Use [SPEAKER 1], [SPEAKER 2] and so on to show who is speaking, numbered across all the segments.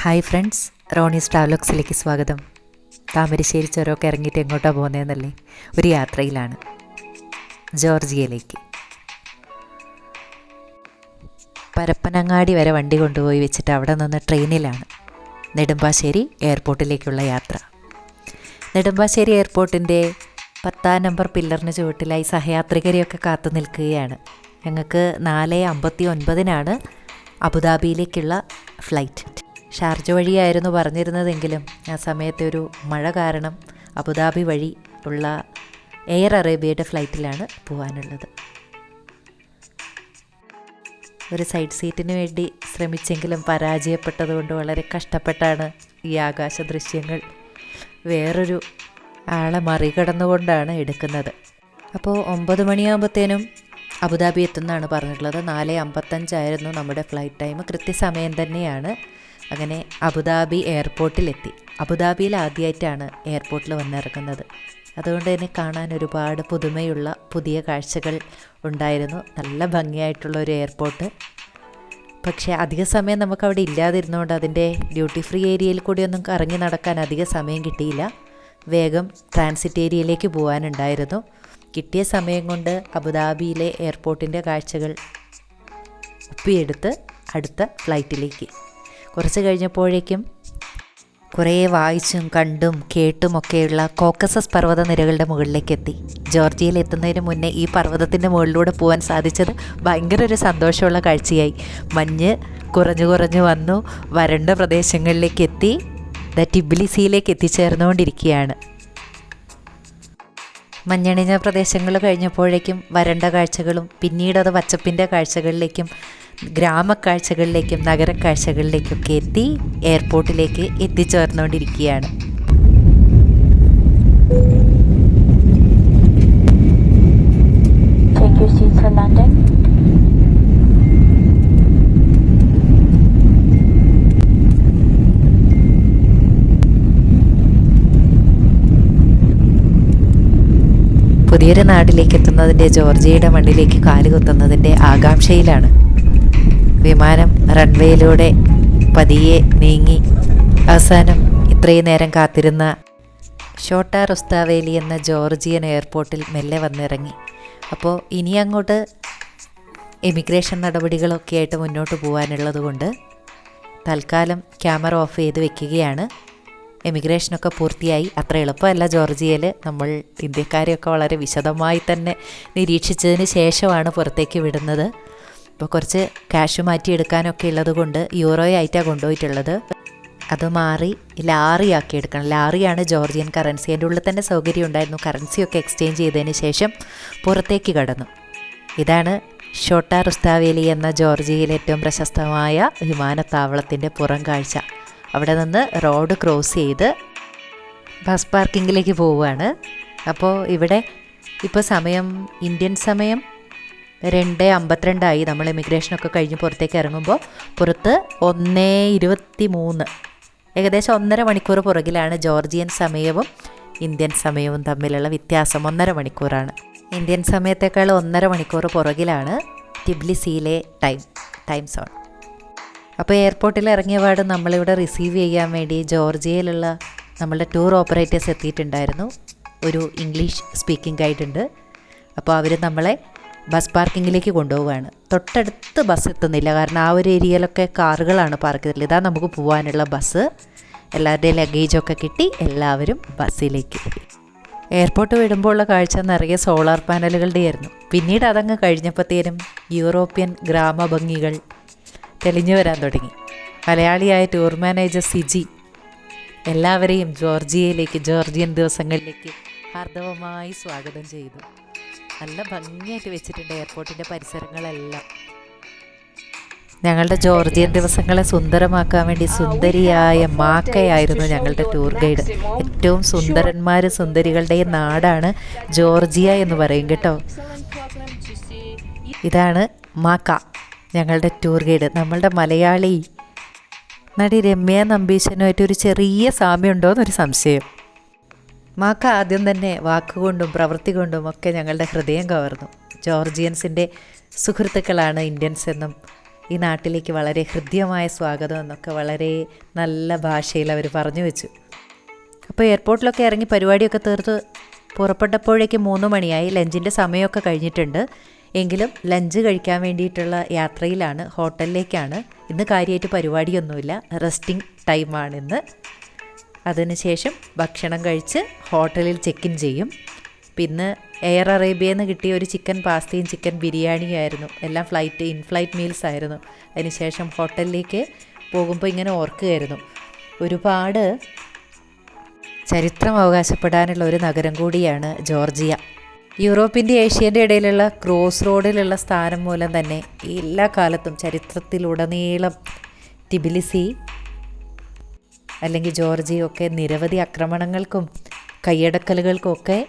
[SPEAKER 1] Hi friends Ronnie's ട്രാവലോക്സിലേക്ക് സ്വാഗതം. താമരശ്ശേരി ചുരമൊക്കെ ഇറങ്ങിയിട്ട് എങ്ങോട്ടാണ് പോകുന്നതെന്നല്ലേ ഒരു യാത്രയിലാണ്. ജോർജിയയിലേക്ക്. പരപ്പനങ്ങാടി വരെ വണ്ടി കൊണ്ടുപോയി വെച്ചിട്ട് അവിടെ നിന്ന് ട്രെയിനിലാണ് നെടുമ്പാശ്ശേരി എയർപോർട്ടിലേക്കുള്ള യാത്ര. നെടുമ്പാശ്ശേരി എയർപോർട്ടിന്റെ പത്താം നമ്പർ പില്ലറിന് ചുവട്ടിലായി സഹയാത്രികരെയൊക്കെ കാത്തു നിൽക്കുകയാണ്. ഞങ്ങൾക്ക് നാല് അമ്പത്തി ഒൻപതിനാണ് അബുദാബിയിലേക്കുള്ള ഫ്ലൈറ്റ്. ഷാർജ വഴിയായിരുന്നു പറഞ്ഞിരുന്നതെങ്കിലും ആ സമയത്തെ ഒരു മഴ കാരണം അബുദാബി വഴി ഉള്ള എയർ അറേബ്യയുടെ ഫ്ലൈറ്റിലാണ് പോകാനുള്ളത് ഒരു സൈഡ് സീറ്റിന് വേണ്ടി ശ്രമിച്ചെങ്കിലും പരാജയപ്പെട്ടതുകൊണ്ട് വളരെ കഷ്ടപ്പെട്ടാണ് ഈ ആകാശ ദൃശ്യങ്ങൾ വേറൊരു ആളെ മറികടന്നുകൊണ്ടാണ് എടുക്കുന്നത്. അപ്പോൾ ഒമ്പത് മണിയാകുമ്പോഴത്തേനും അബുദാബി എത്തുന്നതാണ് പറഞ്ഞിട്ടുള്ളത്. നാല് അമ്പത്തഞ്ചായിരുന്നു നമ്മുടെ ഫ്ലൈറ്റ് ടൈം. കൃത്യസമയം തന്നെയാണ് അങ്ങനെ അബുദാബി എയർപോർട്ടിലെത്തി. അബുദാബിയിൽ ആദ്യമായിട്ടാണ് എയർപോർട്ടിൽ വന്നിറങ്ങുന്നത്. അതുകൊണ്ട് തന്നെ കാണാൻ ഒരുപാട് പുതുമയുള്ള പുതിയ കാഴ്ചകൾ ഉണ്ടായിരുന്നു. നല്ല ഭംഗിയായിട്ടുള്ള ഒരു എയർപോർട്ട്. പക്ഷേ അധിക സമയം നമുക്ക് അവിടെ ഇല്ലാതിരുന്നതുകൊണ്ട് അതിന്റെ ഡ്യൂട്ടി ഫ്രീ ഏരിയയിൽ കൂടി ഒന്നും കറങ്ങി നടക്കാൻ അധിക സമയം കിട്ടിയില്ല. വേഗം ട്രാൻസിറ്റ് ഏരിയയിലേക്ക് പോകാനുണ്ടായിരുന്നു കിട്ടിയ സമയം കൊണ്ട് അബുദാബിയിലെ എയർപോർട്ടിന്റെ കാഴ്ചകൾ ഒപ്പിയെടുത്ത് അടുത്ത ഫ്ലൈറ്റിലേക്ക്. കുറച്ച് കഴിഞ്ഞപ്പോഴേക്കും കുറേ വായിച്ചും കണ്ടും കേട്ടുമൊക്കെയുള്ള കോക്കസസ് പർവത നിരകളുടെ മുകളിലേക്ക് എത്തി ജോർജിയയിൽ എത്തുന്നതിന് മുന്നേ ഈ പർവതത്തിന്റെ മുകളിലൂടെ പോകാൻ സാധിച്ചത് ഭയങ്കര ഒരു സന്തോഷമുള്ള കാഴ്ചയായി. മഞ്ഞ് കുറഞ്ഞു കുറഞ്ഞു വന്നു വരണ്ട പ്രദേശങ്ങളിലേക്ക് എത്തി ദ ടിബിലിസിയിലേക്ക് എത്തിച്ചേർന്നുകൊണ്ടിരിക്കുകയാണ്. മഞ്ഞണിഞ്ഞ പ്രദേശങ്ങൾ കഴിഞ്ഞപ്പോഴേക്കും വരണ്ട കാഴ്ചകളും പിന്നീട് അത് പച്ചപ്പിന്റെ കാഴ്ചകളിലേക്കും ഗ്രാമക്കാഴ്ചകളിലേക്കും നഗരക്കാഴ്ചകളിലേക്കൊക്കെ എത്തി എയർപോർട്ടിലേക്ക് എത്തിച്ചേർന്നുകൊണ്ടിരിക്കുകയാണ്
[SPEAKER 2] Take your seats for landing.
[SPEAKER 1] പുതിയൊരു നാട്ടിലേക്ക് എത്തുന്നതിന്റെ ജോർജിയയുടെ മണ്ണിലേക്ക് കാലുകുത്തുന്നതിന്റെ ആകാംക്ഷയിലാണ് വിമാനം റൺവേയിലൂടെ പതിയെ നീങ്ങി. അവസാനം ഇത്രയും നേരം കാത്തിരുന്ന ഷോട്ട റുസ്താവേലി എന്ന ജോർജിയൻ എയർപോർട്ടിൽ മെല്ലെ വന്നിറങ്ങി. അപ്പോൾ ഇനി അങ്ങോട്ട് എമിഗ്രേഷൻ നടപടികളൊക്കെ ആയിട്ട് മുന്നോട്ട് പോകാനുള്ളത് കൊണ്ട് തൽക്കാലം ക്യാമറ ഓഫ് ചെയ്ത് വെക്കുകയാണ്. എമിഗ്രേഷനൊക്കെ പൂർത്തിയായി. അത്ര എളുപ്പമല്ല ജോർജിയയിൽ നമ്മൾ ഇന്ത്യക്കാരെയൊക്കെ വളരെ വിശദമായി തന്നെ നിരീക്ഷിച്ചതിന് ശേഷമാണ് പുറത്തേക്ക് വിടുന്നത്. ഇപ്പോൾ കുറച്ച് ക്യാഷ് മാറ്റിയെടുക്കാനൊക്കെ ഉള്ളത് കൊണ്ട് യൂറോ ആയിട്ടാണ് കൊണ്ടുപോയിട്ടുള്ളത്. അത് മാറി ലാറി ആക്കി എടുക്കണം. ലാറിയാണ് ജോർജിയൻ കറൻസി അതിന്റെ ഉള്ളിൽ തന്നെ സൗകര്യം ഉണ്ടായിരുന്നു. കറൻസിയൊക്കെ എക്സ്ചേഞ്ച് ചെയ്തതിന് ശേഷം പുറത്തേക്ക് കടന്നു. ഇതാണ് ഷോട്ട റുസ്താവേലി എന്ന ജോർജിയയിലെ ഏറ്റവും പ്രശസ്തമായ വിമാനത്താവളത്തിന്റെ പുറം കാഴ്ച. അവിടെ നിന്ന് റോഡ് ക്രോസ് ചെയ്ത് ബസ് പാർക്കിങ്ങിലേക്ക് പോവുകയാണ്. അപ്പോൾ ഇവിടെ ഇപ്പോൾ സമയം ഇന്ത്യൻ സമയം രണ്ട് അമ്പത്തിരണ്ടായി. നമ്മൾ ഇമിഗ്രേഷനൊക്കെ കഴിഞ്ഞ് പുറത്തേക്ക് ഇറങ്ങുമ്പോൾ പുറത്ത് ഒന്ന് ഇരുപത്തി മൂന്ന് ഏകദേശം ഒന്നര മണിക്കൂർ പുറകിലാണ് ജോർജിയൻ സമയവും ഇന്ത്യൻ സമയവും തമ്മിലുള്ള വ്യത്യാസം. ഒന്നര മണിക്കൂറാണ്. ഇന്ത്യൻ സമയത്തേക്കാൾ ഒന്നര മണിക്കൂർ പുറകിലാണ് ടിബ്ലിസിയിലെ ടൈം ടൈം സോൺ. അപ്പോൾ എയർപോർട്ടിൽ ഇറങ്ങിയ പാട് നമ്മളിവിടെ റിസീവ് ചെയ്യാൻ വേണ്ടി ജോർജിയയിലുള്ള നമ്മളുടെ ടൂർ ഓപ്പറേറ്റേഴ്സ് എത്തിയിട്ടുണ്ടായിരുന്നു. ഒരു ഇംഗ്ലീഷ് സ്പീക്കിംഗ് ഗൈഡ് ഉണ്ട്. അപ്പോൾ അവർ നമ്മളെ ബസ് പാർക്കിങ്ങിലേക്ക് കൊണ്ടുപോവുകയാണ്. തൊട്ടടുത്ത് ബസ് എത്തുന്നില്ല. കാരണം ആ ഒരു ഏരിയയിലൊക്കെ കാറുകളാണ് പാർക്ക് ചെയ്തിട്ടുള്ളത്. ഇതാ നമുക്ക് പോകാനുള്ള ബസ് എല്ലാവരുടെയും ലഗേജൊക്കെ കിട്ടി. എല്ലാവരും ബസ്സിലേക്ക് എയർപോർട്ട് വിടുമ്പോൾ ഉള്ള കാഴ്ച നിറയെ സോളാർ പാനലുകളുടെ ആയിരുന്നു. പിന്നീട് അതങ്ങ് കഴിഞ്ഞപ്പോഴത്തേനും യൂറോപ്യൻ ഗ്രാമഭംഗികൾ തെളിഞ്ഞു വരാൻ തുടങ്ങി. മലയാളിയായ ടൂർ മാനേജർ സിജി എല്ലാവരെയും ജോർജിയയിലേക്ക് ജോർജിയൻ ദിവസങ്ങളിലേക്ക് ഹാർദവമായി സ്വാഗതം ചെയ്തു. നല്ല ഭംഗിയായിട്ട് വെച്ചിട്ടുണ്ട് എയർപോർട്ടിന്റെ പരിസരങ്ങളെല്ലാം. ഞങ്ങളുടെ ജോർജിയൻ ദിവസങ്ങളെ സുന്ദരമാക്കാൻ വേണ്ടി സുന്ദരിയായ മാക്കയായിരുന്നു ഞങ്ങളുടെ ടൂർ ഗൈഡ്. ഏറ്റവും സുന്ദരന്മാർ സുന്ദരികളുടെ നാടാണ് ജോർജിയ എന്ന് പറയും കേട്ടോ. ഇതാണ് മാക്ക ഞങ്ങളുടെ ടൂർ ഗൈഡ്. നമ്മളുടെ മലയാളി നടി രമ്യ നമ്പീശനുമായിട്ട് ഒരു ചെറിയ സാമ്യമുണ്ടോ എന്നൊരു സംശയം. മാക്ക ആദ്യം തന്നെ വാക്കുകൊണ്ടും പ്രവൃത്തി കൊണ്ടും ഒക്കെ ഞങ്ങളുടെ ഹൃദയം കവർന്നു. ജോർജിയൻസിന്റെ സുഹൃത്തുക്കളാണ് ഇന്ത്യൻസ് എന്നും ഈ നാട്ടിലേക്ക് വളരെ ഹൃദ്യമായ സ്വാഗതം എന്നൊക്കെ വളരെ നല്ല ഭാഷയിൽ അവർ പറഞ്ഞു വെച്ചു. അപ്പോൾ എയർപോർട്ടിലൊക്കെ ഇറങ്ങി പരിപാടിയൊക്കെ തീർത്ത് പുറപ്പെട്ടപ്പോഴേക്ക് മൂന്ന് മണിയായി. ലഞ്ചിന്റെ സമയമൊക്കെ കഴിഞ്ഞിട്ടുണ്ട്. എങ്കിലും ലഞ്ച് കഴിക്കാൻ വേണ്ടിയിട്ടുള്ള യാത്രയിലാണ് ഹോട്ടലിലേക്കാണ്. ഇന്ന് കാര്യമായിട്ട് പരിപാടിയൊന്നുമില്ല. റെസ്റ്റിംഗ് ടൈമാണ് ഇന്ന്. അതിനുശേഷം ഭക്ഷണം കഴിച്ച് ഹോട്ടലിൽ ചെക്ക് ഇൻ ചെയ്യും. പിന്നെ എയർ അറേബ്യയിൽ നിന്ന് കിട്ടിയ ഒരു ചിക്കൻ പാസ്തയും ചിക്കൻ ബിരിയാണിയും ആയിരുന്നു. എല്ലാം ഫ്ലൈറ്റ് ഇൻ ഫ്ലൈറ്റ് മീൽസ് ആയിരുന്നു അതിനുശേഷം ഹോട്ടലിലേക്ക് പോകുമ്പോൾ ഇങ്ങനെ ഓർക്കുകയായിരുന്നു. ഒരുപാട് ചരിത്രം അവകാശപ്പെടാനുള്ള ഒരു നഗരം കൂടിയാണ് ജോർജിയ. യൂറോപ്പിന്റെ ഏഷ്യന്റെ ഇടയിലുള്ള ക്രോസ് റോഡിലുള്ള സ്ഥാനം മൂലം തന്നെ എല്ലാ കാലത്തും ചരിത്രത്തിലുടനീളം ടിബിലിസി അല്ലെങ്കിൽ ജോർജിയൊക്കെ നിരവധി ആക്രമണങ്ങൾക്കും കൈയടക്കലുകൾക്കുമൊക്കെ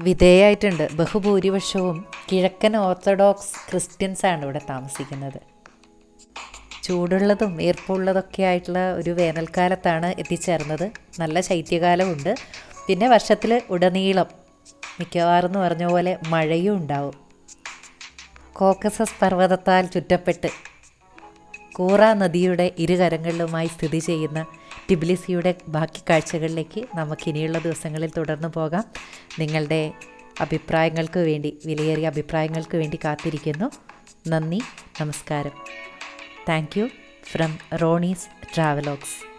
[SPEAKER 1] വിധേയമായിട്ടുണ്ട് ബഹുഭൂരിപക്ഷവും കിഴക്കൻ ഓർത്തഡോക്സ് ക്രിസ്ത്യൻസാണ് ഇവിടെ താമസിക്കുന്നത്. ചൂടുള്ളതും ഈർപ്പുള്ളതൊക്കെ ആയിട്ടുള്ള ഒരു വേനൽക്കാലത്താണ് എത്തിച്ചേർന്നത്. നല്ല ശൈത്യകാലമുണ്ട്. പിന്നെ വർഷത്തിൽ ഉടനീളം മിക്കവാറും എന്ന് പറഞ്ഞ പോലെ മഴയും ഉണ്ടാവും. കോക്കസസ് പർവതത്താൽ ചുറ്റപ്പെട്ട് കൂറ നദിയുടെ ഇരുകരങ്ങളിലുമായി സ്ഥിതി ചെയ്യുന്ന ടിബിലിസിയുടെ ബാക്കി കാഴ്ചകളിലേക്ക് നമുക്ക് ഇനിയുള്ള ദിവസങ്ങളിൽ തുടർന്ന് പോകാം. നിങ്ങളുടെ അഭിപ്രായങ്ങൾക്ക് വേണ്ടി വിലയേറിയ അഭിപ്രായങ്ങൾക്ക് വേണ്ടി കാത്തിരിക്കുന്നു. നന്ദി നമസ്കാരം. Thank you from Ronnie's travelogues.